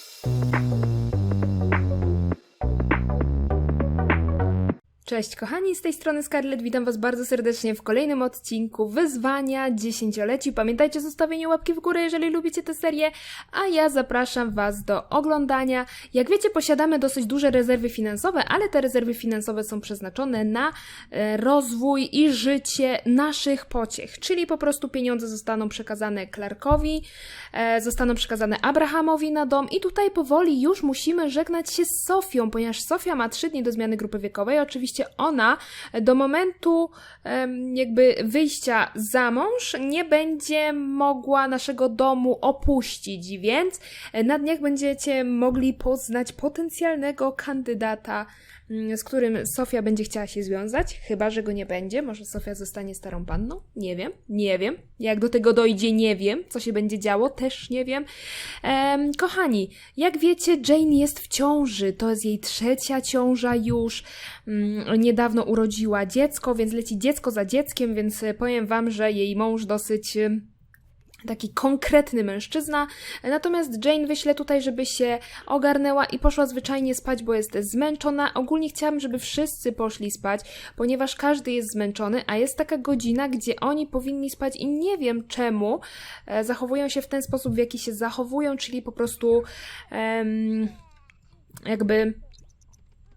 Thank you. Cześć kochani, z tej strony Scarlett, witam was bardzo serdecznie w kolejnym odcinku Wyzwania dziesięcioleci. Pamiętajcie o zostawieniu łapki w górę, jeżeli lubicie tę serię, a ja zapraszam was do oglądania. Jak wiecie, posiadamy dosyć duże rezerwy finansowe, ale te rezerwy finansowe są przeznaczone na e, rozwój i życie naszych pociech, czyli po prostu pieniądze zostaną przekazane Clarkowi, e, zostaną przekazane Abrahamowi na dom i tutaj powoli już musimy żegnać się z Sofią, ponieważ Sofia ma trzy dni do zmiany grupy wiekowej. Oczywiście ona do momentu jakby wyjścia za mąż nie będzie mogła naszego domu opuścić, więc e, na dniach będziecie mogli poznać potencjalnego kandydata, mm, z którym Sofia będzie chciała się związać, chyba że go nie będzie. Może Sofia zostanie starą panną? Nie wiem, nie wiem. Jak do tego dojdzie, nie wiem. Co się będzie działo, też nie wiem. Em, kochani, jak wiecie, Jane jest w ciąży. To jest jej trzecia ciąża już. Mm, niedawno urodziła dziecko, więc leci dziecko za dzieckiem, więc powiem wam, że jej mąż dosyć. Taki konkretny mężczyzna. Natomiast Jane wyślę tutaj, żeby się ogarnęła i poszła zwyczajnie spać, bo jest zmęczona. Ogólnie chciałabym, żeby wszyscy poszli spać, ponieważ każdy jest zmęczony, a jest taka godzina, gdzie oni powinni spać i nie wiem czemu e, zachowują się w ten sposób, w jaki się zachowują, czyli po prostu jakby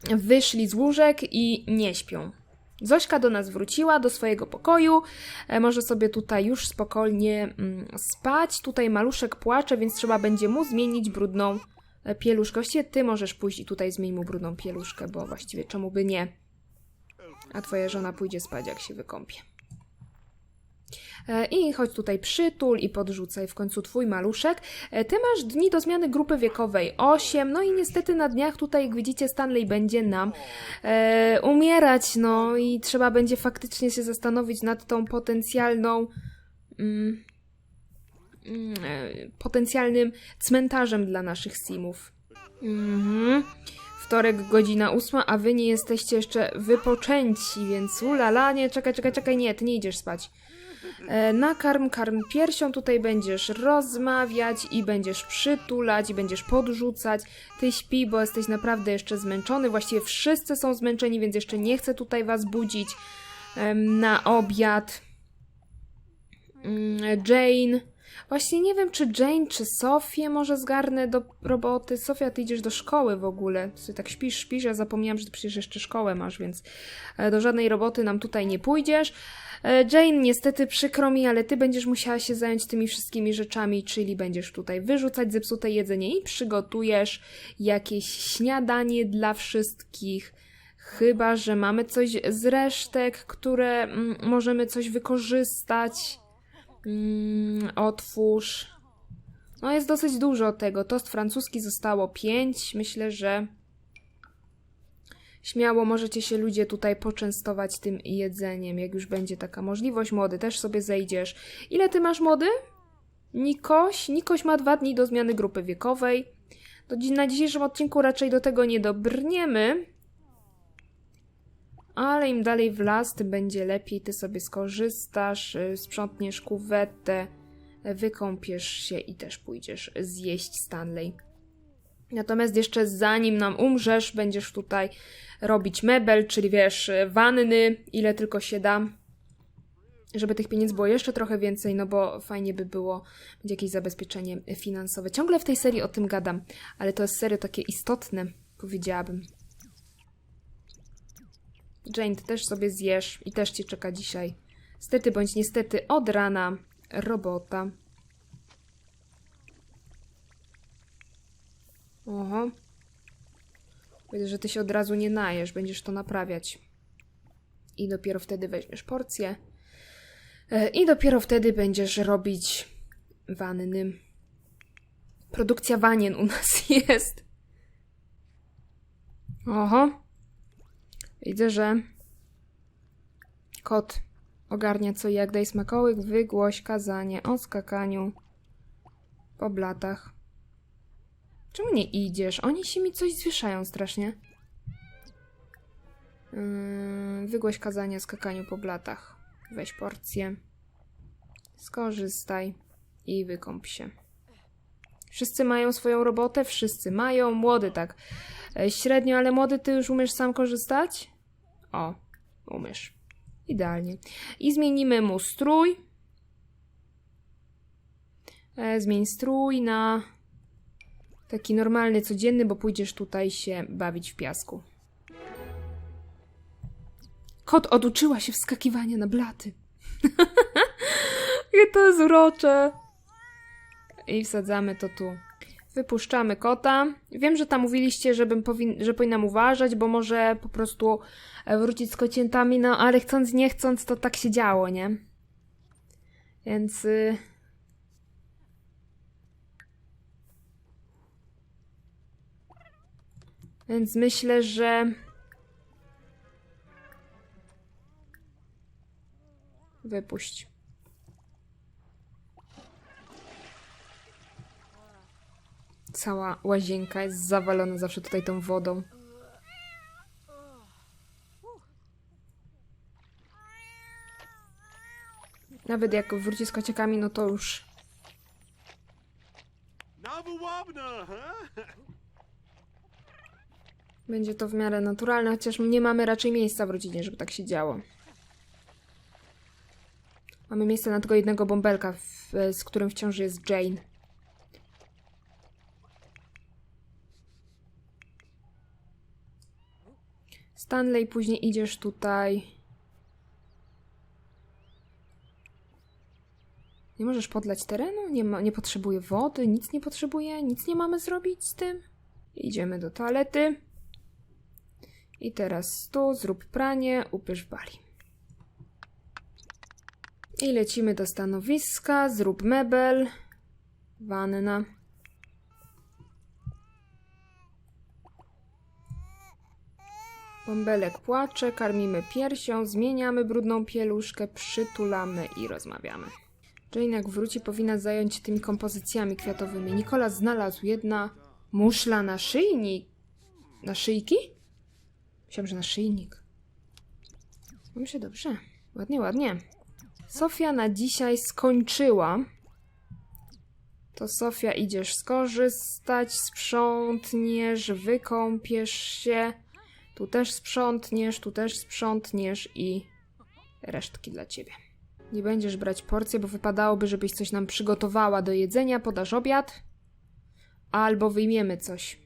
wyszli z łóżek i nie śpią. Zośka do nas wróciła, do swojego pokoju. E, może sobie tutaj już spokojnie mm, spać. Tutaj maluszek płacze, więc trzeba będzie mu zmienić brudną e, pieluszkę. Właściwie ty możesz pójść i tutaj zmień mu brudną pieluszkę, bo właściwie czemu by nie. A twoja żona pójdzie spać, jak się wykąpie. E, I chodź tutaj przytul i podrzucaj w końcu twój maluszek. E, Ty masz dni do zmiany grupy wiekowej 8, no i niestety na dniach tutaj, jak widzicie, Stanley będzie nam e, umierać, no i trzeba będzie faktycznie się zastanowić nad tą potencjalną. Mm, mm, e, potencjalnym cmentarzem dla naszych simów. Mhm. Wtorek, godzina ósma, a wy nie jesteście jeszcze wypoczęci, więc ulala, nie, czekaj, czekaj, czekaj, nie, ty nie idziesz spać. E, nakarm, karm piersią, tutaj będziesz rozmawiać i będziesz przytulać i będziesz podrzucać. Ty śpi, bo jesteś naprawdę jeszcze zmęczony. Właściwie wszyscy są zmęczeni, więc jeszcze nie chcę tutaj was budzić na obiad. Mm, Jane. Właśnie nie wiem, czy Jane, czy Sofię może zgarnę do roboty. Sofia, ty idziesz do szkoły w ogóle. Ty tak śpisz, śpisz, ja zapomniałam, że ty przecież jeszcze szkołę masz, więc e, do żadnej roboty nam tutaj nie pójdziesz. E, Jane, niestety przykro mi, ale ty będziesz musiała się zająć tymi wszystkimi rzeczami, czyli będziesz tutaj wyrzucać zepsute jedzenie i przygotujesz jakieś śniadanie dla wszystkich. Chyba, że mamy coś z resztek, które mm, możemy coś wykorzystać. Mm, otwórz. No jest dosyć dużo tego. Tost francuski zostało 5. Myślę, że śmiało możecie się ludzie tutaj poczęstować tym jedzeniem, jak już będzie taka możliwość. Młody, też sobie zejdziesz. Ile ty masz młody? Nikoś? Nikoś ma dwa dni do zmiany grupy wiekowej. Do, na dzisiejszym odcinku raczej do tego nie dobrniemy. Ale im dalej w las, tym będzie lepiej. Ty sobie skorzystasz, y, sprzątniesz kuwetę, wykąpiesz się i też pójdziesz zjeść Stanley. Natomiast jeszcze zanim nam umrzesz, będziesz tutaj robić mebel, czyli wiesz, wanny, ile tylko się da. Żeby tych pieniędzy było jeszcze trochę więcej, no bo fajnie by było mieć jakieś zabezpieczenie finansowe. Ciągle w tej serii o tym gadam, ale to jest serio takie istotne, powiedziałabym. Jane, ty też sobie zjesz i też cię czeka dzisiaj. Stety bądź niestety od rana robota. Oho. Widzę, że ty się od razu nie najesz, będziesz to naprawiać. I dopiero wtedy weźmiesz porcję. E, I dopiero wtedy będziesz robić wanny. Produkcja wanien u nas jest. Oho. Widzę, że kot ogarnia co jak. Daj smakołyk, wygłoś kazanie o skakaniu po blatach. Czemu nie idziesz? Oni się mi coś zwieszają strasznie. Yy, wygłoś kazanie o skakaniu po blatach. Weź porcję. Skorzystaj i wykąp się. Wszyscy mają swoją robotę, wszyscy mają. Młody tak e, średnio, ale młody, ty już umiesz sam korzystać? O, umiesz. Idealnie. I zmienimy mu strój. E, zmień strój na taki normalny, codzienny, bo pójdziesz tutaj się bawić w piasku. Kot oduczyła się wskakiwania na blaty. Jakie to jest urocze. I wsadzamy to tu. Wypuszczamy kota. Wiem, że tam mówiliście, żebym powin- że powinnam uważać, bo może po prostu e, wrócić z kociętami, no ale chcąc, nie chcąc, to tak się działo, nie? Więc... Y- Więc myślę, że wypuść. Cała łazienka jest zawalona zawsze tutaj tą wodą. Nawet jak wróci z kociakami, no to już będzie to w miarę naturalne, chociaż nie mamy raczej miejsca w rodzinie, żeby tak się działo. Mamy miejsce na tylko jednego bąbelka, w, z którym w ciąży jest Jane. Stanley, później idziesz tutaj. Nie możesz podlać terenu? Nie, ma, nie potrzebuje wody, nic nie potrzebuje, nic nie mamy zrobić z tym. Idziemy do toalety. I teraz tu zrób pranie, upysz bali. I lecimy do stanowiska, zrób mebel, wanna. Bąbelek płacze, karmimy piersią, zmieniamy brudną pieluszkę, przytulamy i rozmawiamy. Jane jak wróci powinna zająć się tymi kompozycjami kwiatowymi. Nikolas znalazł jedna muszla na szyjnik. Na szyjki? Myślałam, że na szyjnik. Mam się dobrze. Ładnie, ładnie. Sofia na dzisiaj skończyła. To Sofia idziesz skorzystać, sprzątniesz, wykąpiesz się. Tu też sprzątniesz, tu też sprzątniesz i resztki dla ciebie. Nie będziesz brać porcję, bo wypadałoby, żebyś coś nam przygotowała do jedzenia, podasz obiad. Albo wyjmiemy coś.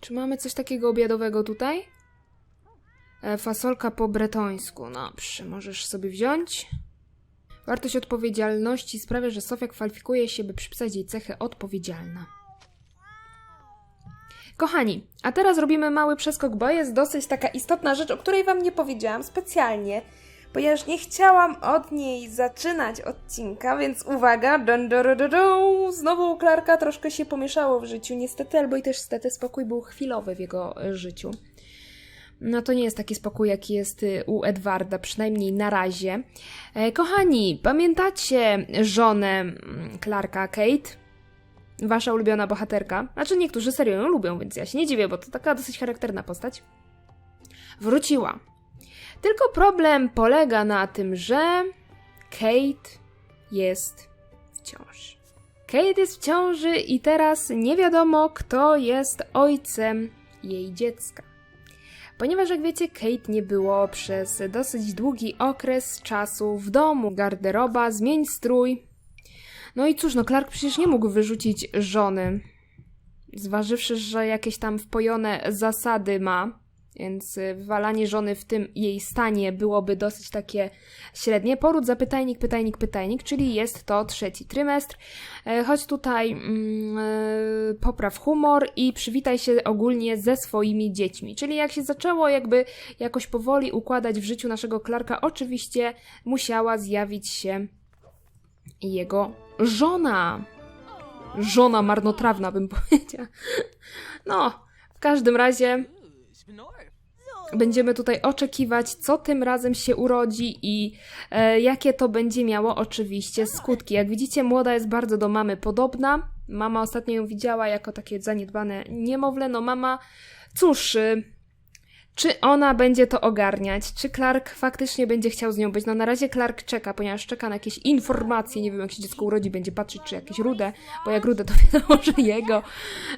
Czy mamy coś takiego obiadowego tutaj? E, fasolka po bretońsku. No, przy, możesz sobie wziąć. Wartość odpowiedzialności sprawia, że Sofia kwalifikuje się, by przypisać jej cechę odpowiedzialna. Kochani, a teraz robimy mały przeskok, bo jest dosyć taka istotna rzecz, o której Wam nie powiedziałam specjalnie, ponieważ nie chciałam od niej zaczynać odcinka, więc uwaga, dun, dun, dun, dun, znowu u Clarka troszkę się pomieszało w życiu, niestety, albo i też stety, spokój był chwilowy w jego e, życiu. No to nie jest taki spokój, jaki jest y, u Edwarda, przynajmniej na razie. E, kochani, pamiętacie żonę mm, Clarka, Kate? Wasza ulubiona bohaterka. Znaczy niektórzy serio ją lubią, więc ja się nie dziwię, bo to taka dosyć charakterna postać. Wróciła. Tylko problem polega na tym, że Kate jest w ciąży. Kate jest w ciąży i teraz nie wiadomo, kto jest ojcem jej dziecka. Ponieważ, jak wiecie, Kate nie było przez dosyć długi okres czasu w domu. Garderoba, zmień strój. No i cóż, no Clark przecież nie mógł wyrzucić żony. Zważywszy, że jakieś tam wpojone zasady ma, więc y, wywalanie żony w tym jej stanie byłoby dosyć takie średnie. Poród, zapytajnik, pytajnik, pytajnik, czyli jest to trzeci trymestr. E, Chodź tutaj, mm, e, popraw humor i przywitaj się ogólnie ze swoimi dziećmi. Czyli jak się zaczęło jakby jakoś powoli układać w życiu naszego Clarka, oczywiście musiała zjawić się jego żona. Żona marnotrawna, bym powiedziała. No, w każdym razie będziemy tutaj oczekiwać, co tym razem się urodzi i e, jakie to będzie miało oczywiście skutki. Jak widzicie, młoda jest bardzo do mamy podobna. Mama ostatnio ją widziała jako takie zaniedbane niemowlę. No mama, cóż, y, Czy ona będzie to ogarniać? Czy Clark faktycznie będzie chciał z nią być? No na razie Clark czeka, ponieważ czeka na jakieś informacje. Nie wiem, jak się dziecko urodzi, będzie patrzeć, czy jakieś rude, bo jak rude, to wiadomo, że jego.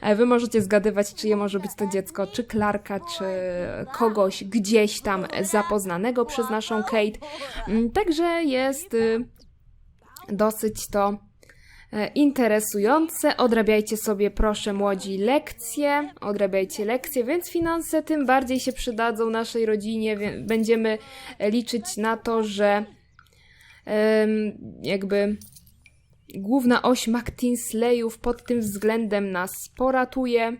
E, Wy możecie zgadywać, czyje może być to dziecko, czy Clarka, czy kogoś gdzieś tam zapoznanego przez naszą Kate. Mm, Także jest y, dosyć to interesujące. Odrabiajcie sobie, proszę, młodzi, lekcje. Odrabiajcie lekcje, więc finanse tym bardziej się przydadzą naszej rodzinie. Będziemy e, liczyć na to, że jakby główna oś McTinsleyów pod tym względem nas poratuje.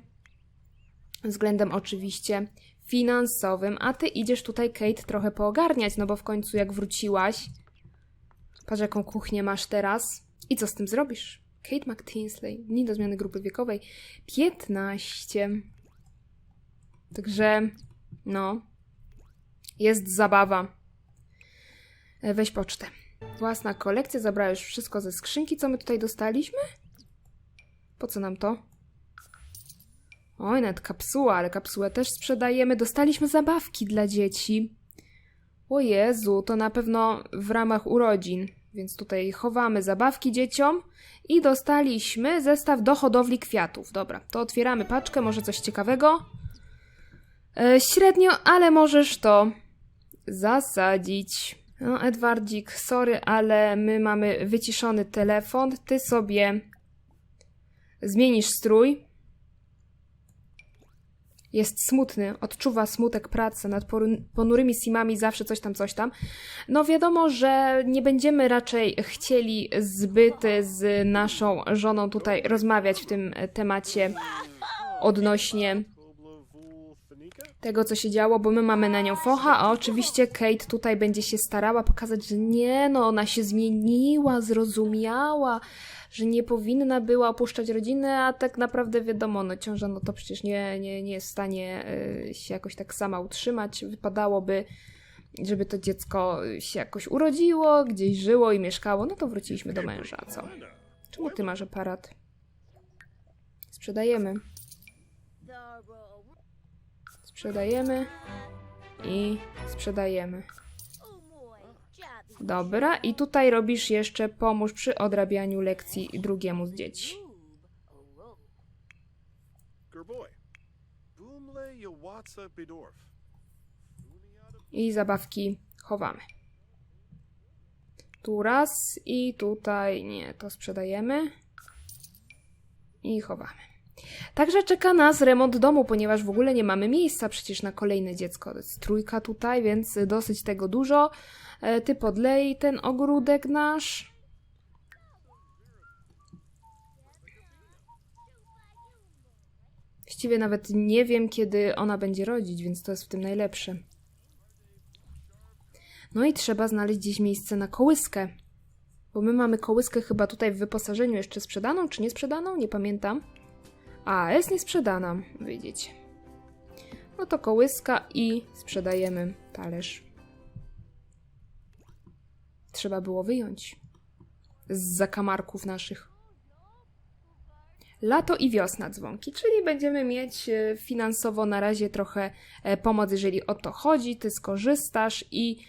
Względem oczywiście finansowym, a ty idziesz tutaj, Kate, trochę poogarniać, no bo w końcu jak wróciłaś, patrz jaką kuchnię masz teraz i co z tym zrobisz? Kate McTinsley, dni do zmiany grupy wiekowej 15. Także, no, jest zabawa. E, Weź pocztę. Własna kolekcja, zabrałeś wszystko ze skrzynki, co my tutaj dostaliśmy? Po co nam to? Oj, nawet kapsuła, ale kapsułę też sprzedajemy. Dostaliśmy zabawki dla dzieci. O Jezu, to na pewno w ramach urodzin. Więc tutaj chowamy zabawki dzieciom i dostaliśmy zestaw do hodowli kwiatów. Dobra, to otwieramy paczkę, może coś ciekawego. E, średnio, ale możesz to zasadzić. No, Edwardzik, sorry, ale my mamy wyciszony telefon. Ty sobie zmienisz strój. Jest smutny, odczuwa smutek pracy nad ponurymi simami, zawsze coś tam, coś tam. No wiadomo, że nie będziemy raczej chcieli zbyt z naszą żoną tutaj rozmawiać w tym temacie odnośnie tego, co się działo, bo my mamy na nią focha, a oczywiście Kate tutaj będzie się starała pokazać, że nie, no ona się zmieniła, zrozumiała, że nie powinna była opuszczać rodziny, a tak naprawdę wiadomo, no ciąża, no to przecież nie, nie, nie jest w stanie y, się jakoś tak sama utrzymać. Wypadałoby, żeby to dziecko się jakoś urodziło, gdzieś żyło i mieszkało, no to wróciliśmy do męża, co? Czemu ty masz aparat? Sprzedajemy. Sprzedajemy i sprzedajemy. Dobra, i tutaj robisz jeszcze pomóż przy odrabianiu lekcji drugiemu z dzieci. I zabawki chowamy. Tu raz i tutaj nie, to sprzedajemy i chowamy. Także czeka nas remont domu, ponieważ w ogóle nie mamy miejsca przecież na kolejne dziecko. Jest trójka tutaj, więc dosyć tego dużo. E, Ty podlej ten ogródek nasz. Właściwie nawet nie wiem, kiedy ona będzie rodzić, więc to jest w tym najlepsze. No i trzeba znaleźć gdzieś miejsce na kołyskę. Bo my mamy kołyskę chyba tutaj w wyposażeniu jeszcze sprzedaną, czy nie sprzedaną? Nie pamiętam. A, jest niesprzedana, widzicie. No to kołyska i sprzedajemy talerz. Trzeba było wyjąć z zakamarków naszych. Lato i wiosna dzwonki, czyli będziemy mieć e, finansowo na razie trochę e, pomoc, jeżeli o to chodzi. Ty skorzystasz i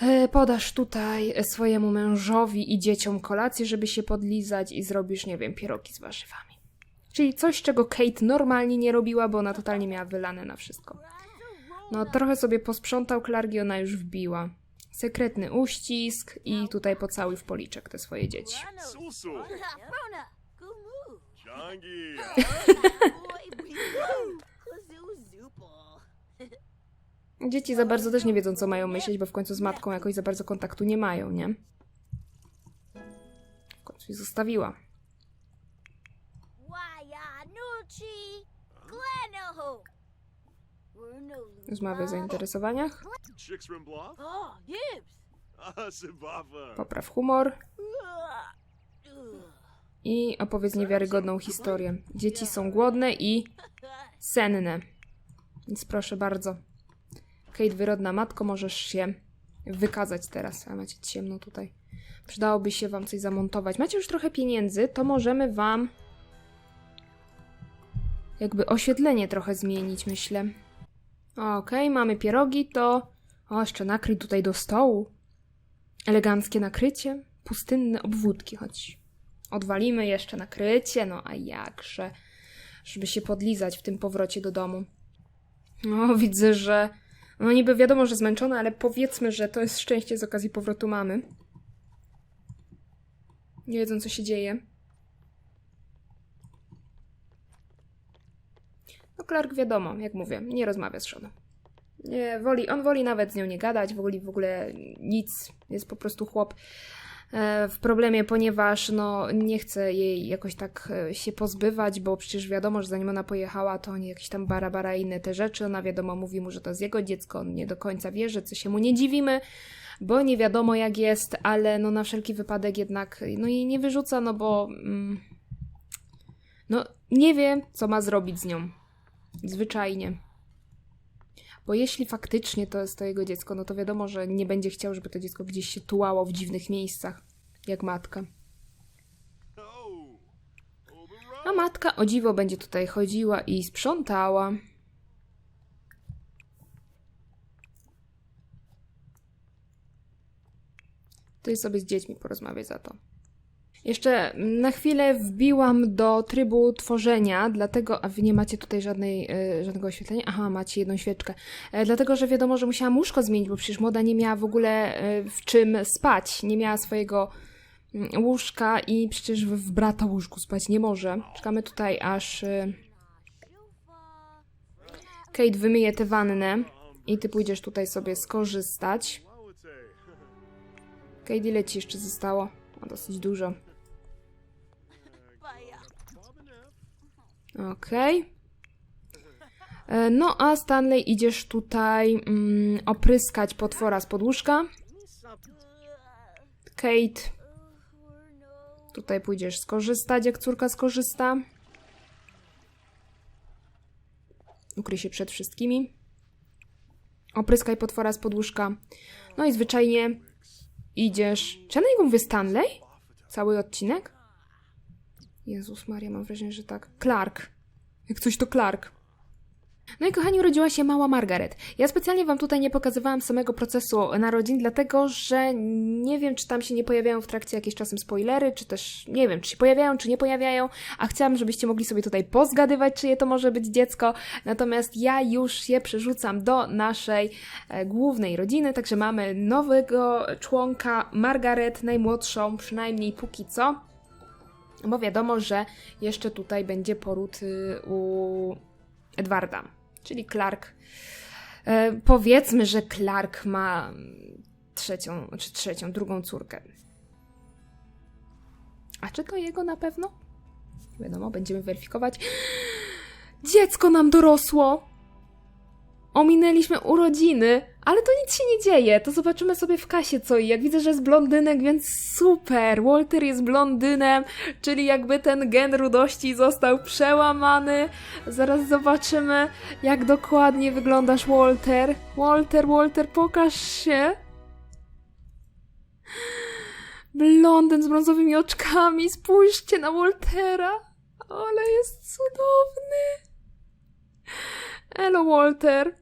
e, podasz tutaj swojemu mężowi i dzieciom kolację, żeby się podlizać i zrobisz, nie wiem, pierogi z warzywami. Czyli coś, czego Kate normalnie nie robiła, bo ona totalnie miała wylane na wszystko. No, trochę sobie posprzątał Klargi, ona już wbiła. Sekretny uścisk i tutaj pocałuj w policzek te swoje dzieci. Susu. Dzieci za bardzo też nie wiedzą, co mają myśleć, bo w końcu z matką jakoś za bardzo kontaktu nie mają, nie? W końcu jej zostawiła. Rozmawia o zainteresowaniach. Popraw humor i opowiedz niewiarygodną historię. Dzieci są głodne i senne. Więc proszę bardzo. Kate, wyrodna matko, możesz się wykazać teraz. A macie ciemno tutaj. Przydałoby się wam coś zamontować. Macie już trochę pieniędzy, to możemy wam jakby oświetlenie trochę zmienić, myślę. Okej, mamy pierogi, to... O, jeszcze nakryj tutaj do stołu. Eleganckie nakrycie. Pustynne obwódki, choć odwalimy jeszcze nakrycie, no a jakże. Żeby się podlizać w tym powrocie do domu. No, widzę, że... No niby wiadomo, że zmęczona, ale powiedzmy, że to jest szczęście z okazji powrotu mamy. Nie wiedzą, co się dzieje. Clark wiadomo, jak mówię, nie rozmawia z żoną. Nie, woli, on woli nawet z nią nie gadać, woli w ogóle nic. Jest po prostu chłop e, w problemie, ponieważ no, nie chce jej jakoś tak e, się pozbywać, bo przecież wiadomo, że zanim ona pojechała, to oni jakieś tam bara, bara i inne te rzeczy. Ona wiadomo mówi mu, że to jest jego dziecko, on nie do końca wierzy, co się mu nie dziwimy, bo nie wiadomo jak jest, ale no na wszelki wypadek jednak no jej nie wyrzuca, no bo mm, no nie wie, co ma zrobić z nią. Zwyczajnie. Bo jeśli faktycznie to jest to jego dziecko, no to wiadomo, że nie będzie chciał, żeby to dziecko gdzieś się tułało w dziwnych miejscach, jak matka. A matka o dziwo będzie tutaj chodziła i sprzątała. Ty sobie z dziećmi porozmawiaj za to. Jeszcze na chwilę wbiłam do trybu tworzenia, dlatego, a wy nie macie tutaj żadnej, y, żadnego oświetlenia? Aha, macie jedną świeczkę. E, dlatego, że wiadomo, że musiałam łóżko zmienić, bo przecież młoda nie miała w ogóle y, w czym spać. Nie miała swojego mm, łóżka i przecież w, brata łóżku spać nie może. Czekamy tutaj, aż Kate wymyje tę wannę i ty pójdziesz tutaj sobie skorzystać. Kate, ile ci jeszcze zostało? O, dosyć dużo. Okej. E, No a Stanley idziesz tutaj mm, opryskać potwora z podłóżka. Kate, tutaj pójdziesz skorzystać, jak córka skorzysta. Ukryj się przed wszystkimi. Opryskaj potwora z podłóżka. No i zwyczajnie idziesz. Czy ja na niego mówię Stanley? Cały odcinek? Jezus Maria, mam wrażenie, że tak. Clark. Jak coś to Clark. No i kochani, urodziła się mała Margaret. Ja specjalnie wam tutaj nie pokazywałam samego procesu narodzin, dlatego że nie wiem, czy tam się nie pojawiają w trakcie jakieś czasem spoilery, czy też nie wiem, czy się pojawiają, czy nie pojawiają, a chciałam, żebyście mogli sobie tutaj pozgadywać, czyje to może być dziecko. Natomiast ja już się przerzucam do naszej e, głównej rodziny, także mamy nowego członka, Margaret, najmłodszą, przynajmniej póki co. Bo wiadomo, że jeszcze tutaj będzie poród y, u Edwarda, czyli Clark. E, powiedzmy, że Clark ma trzecią, czy trzecią, drugą córkę. A czy to jego na pewno? Wiadomo, będziemy weryfikować. Dziecko nam dorosło! Ominęliśmy urodziny, ale to nic się nie dzieje. To zobaczymy sobie w kasie co i jak widzę, że jest blondynek, więc super. Walter jest blondynem, czyli jakby ten gen rudości został przełamany. Zaraz zobaczymy, jak dokładnie wyglądasz, Walter. Walter, Walter, pokaż się. Blondyn z brązowymi oczkami, spójrzcie na Waltera. Ale jest cudowny. Elo, Walter.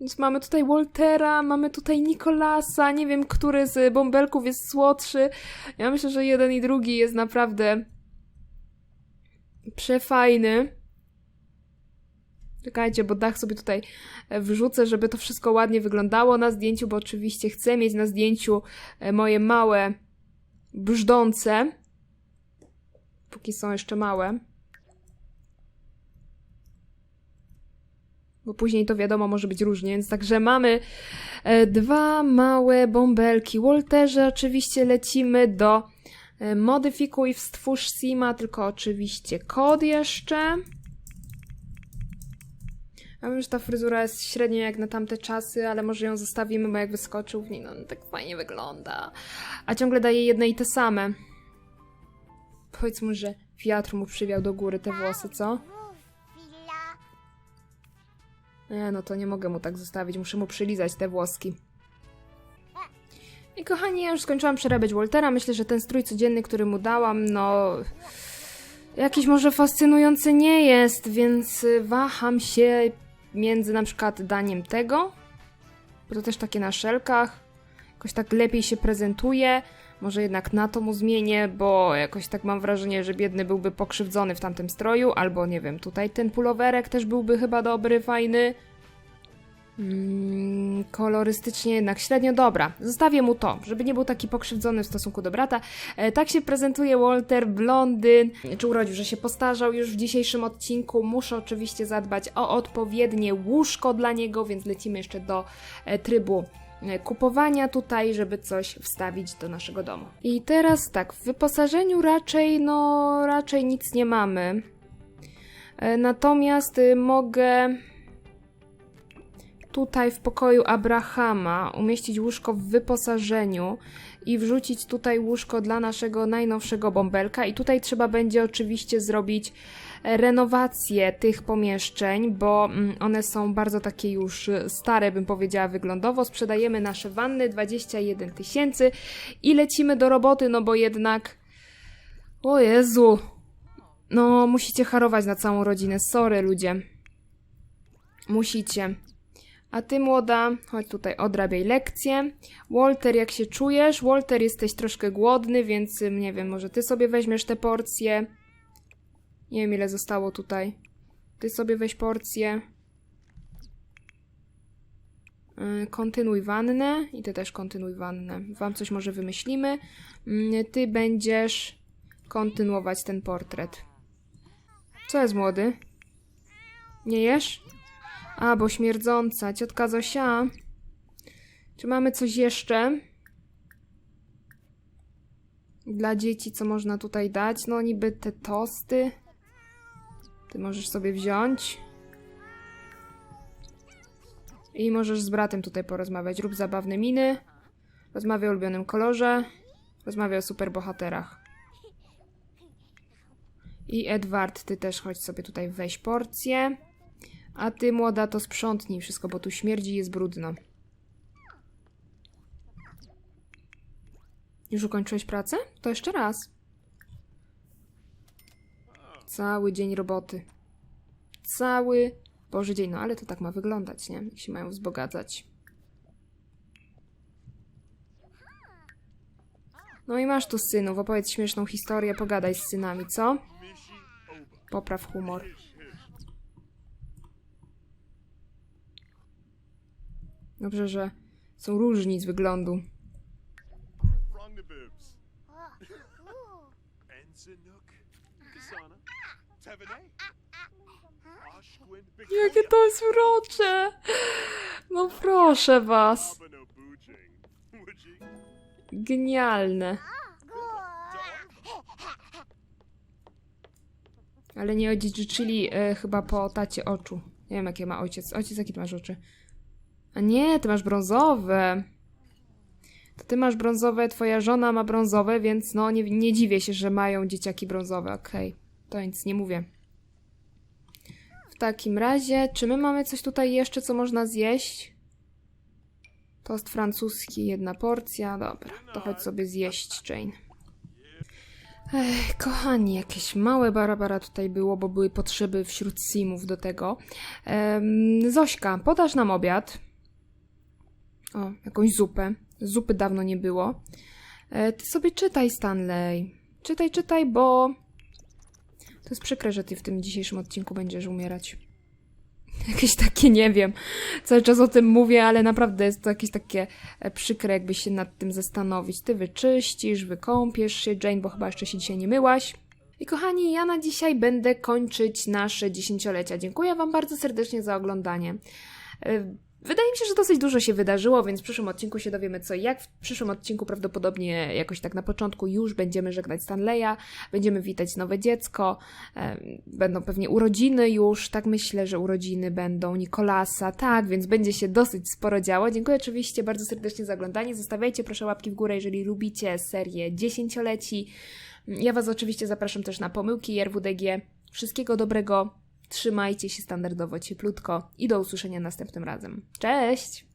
Więc mamy tutaj Waltera, mamy tutaj Nikolasa, nie wiem, który z bąbelków jest słodszy. Ja myślę, że jeden i drugi jest naprawdę przefajny. Czekajcie, bo dach sobie tutaj e, wrzucę, żeby to wszystko ładnie wyglądało na zdjęciu, bo oczywiście chcę mieć na zdjęciu e, moje małe brzdące. Póki są jeszcze małe. Bo później to wiadomo może być różnie, więc także mamy e, dwa małe bąbelki. Walterze oczywiście lecimy do e, modyfikuj, stwórz Sima, tylko oczywiście kod jeszcze. Ja wiem, że ta fryzura jest średnio jak na tamte czasy, ale może ją zostawimy, bo jak wyskoczył w niej, no tak fajnie wygląda. A ciągle daje jedne i te same. Powiedz mu, że wiatr mu przywiał do góry te włosy, co? Nie, no to nie mogę mu tak zostawić, muszę mu przylizać te włoski. I kochani, ja już skończyłam przerabiać Waltera. Myślę, że ten strój codzienny, który mu dałam, no. Jakiś może fascynujący nie jest, więc waham się, między na przykład daniem tego, bo to też takie na szelkach, jakoś tak lepiej się prezentuje. Może jednak na to mu zmienię, bo jakoś tak mam wrażenie, że biedny byłby pokrzywdzony w tamtym stroju, albo nie wiem, tutaj ten pulowerek też byłby chyba dobry, fajny. Mm, kolorystycznie jednak średnio dobra. Zostawię mu to, żeby nie był taki pokrzywdzony w stosunku do brata. E, tak się prezentuje Walter, blondyn. Czy urodził, że się postarzał już w dzisiejszym odcinku. Muszę oczywiście zadbać o odpowiednie łóżko dla niego, więc lecimy jeszcze do e, trybu kupowania tutaj, żeby coś wstawić do naszego domu. I teraz tak, w wyposażeniu raczej, no, raczej nic nie mamy. E, Natomiast y, mogę tutaj w pokoju Abrahama umieścić łóżko w wyposażeniu i wrzucić tutaj łóżko dla naszego najnowszego bąbelka. I tutaj trzeba będzie oczywiście zrobić e, renowację tych pomieszczeń, bo mm, one są bardzo takie już e, stare, bym powiedziała, wyglądowo. Sprzedajemy nasze wanny 21 tysięcy i lecimy do roboty, no bo jednak. O Jezu! No, musicie harować na całą rodzinę. Sorry, ludzie. Musicie. A ty, młoda, chodź tutaj, odrabiaj lekcję. Walter, jak się czujesz? Walter, jesteś troszkę głodny, więc ym, nie wiem, może ty sobie weźmiesz te porcje. Nie wiem, ile zostało tutaj. Ty sobie weź porcję. Yy, Kontynuuj wannę i ty też kontynuuj wannę. Wam coś może wymyślimy. Yy, Ty będziesz kontynuować ten portret. Co jest, młody? Nie jesz? A, bo śmierdząca. Ciotka Zosia. Czy mamy coś jeszcze? Dla dzieci, co można tutaj dać? No, niby te tosty. Ty możesz sobie wziąć. I możesz z bratem tutaj porozmawiać. Rób zabawne miny. Rozmawiaj o ulubionym kolorze. Rozmawiaj o superbohaterach. I Edward, ty też chodź sobie tutaj weź porcję. A ty, młoda, to sprzątnij wszystko, bo tu śmierdzi jest brudno. Już ukończyłeś pracę? To jeszcze raz. Cały dzień roboty. Cały Boży dzień, no ale to tak ma wyglądać, nie? Jak się mają wzbogacać. No i masz tu synów, opowiedz śmieszną historię, pogadaj z synami, co? Popraw humor. Dobrze, że są różni z wyglądu. Ensenuk. Kasana. Ashquin. Jakie to jest urocze! No proszę was. Genialne. Ale nie odziedziczyli e, chyba po tacie oczu. Nie wiem, jakie ma ojciec. Ojciec, jakie ty masz oczy? A nie, ty masz brązowe. To ty masz brązowe, twoja żona ma brązowe, więc no nie, nie dziwię się, że mają dzieciaki brązowe. Okej, to nic nie mówię. W takim razie, czy my mamy coś tutaj jeszcze, co można zjeść? Tost francuski, jedna porcja. Dobra, to chodź sobie zjeść, Jane. Ech, kochani, jakieś małe barabara tutaj było, bo były potrzeby wśród simów do tego. Em, Zośka, podasz nam obiad. O, jakąś zupę. Zupy dawno nie było. E, ty sobie czytaj, Stanley. Czytaj, czytaj, bo... To jest przykre, że ty w tym dzisiejszym odcinku będziesz umierać. Jakieś takie, nie wiem. Cały czas o tym mówię, ale naprawdę jest to jakieś takie e, przykre, jakby się nad tym zastanowić. Ty wyczyścisz, wykąpiesz się, Jane, bo chyba jeszcze się dzisiaj nie myłaś. I kochani, ja na dzisiaj będę kończyć nasze dziesięciolecia. Dziękuję Wam bardzo serdecznie za oglądanie. Wydaje mi się, że dosyć dużo się wydarzyło, więc w przyszłym odcinku się dowiemy co i jak. W przyszłym odcinku prawdopodobnie jakoś tak na początku już będziemy żegnać Stanleya, będziemy witać nowe dziecko, będą pewnie urodziny już, tak myślę, że urodziny będą Nikolasa, tak, więc będzie się dosyć sporo działo. Dziękuję oczywiście bardzo serdecznie za oglądanie. Zostawiajcie proszę łapki w górę, jeżeli lubicie serię dziesięcioleci. Ja Was oczywiście zapraszam też na pomyłki RWDG. Wszystkiego dobrego. Trzymajcie się standardowo cieplutko i do usłyszenia następnym razem. Cześć!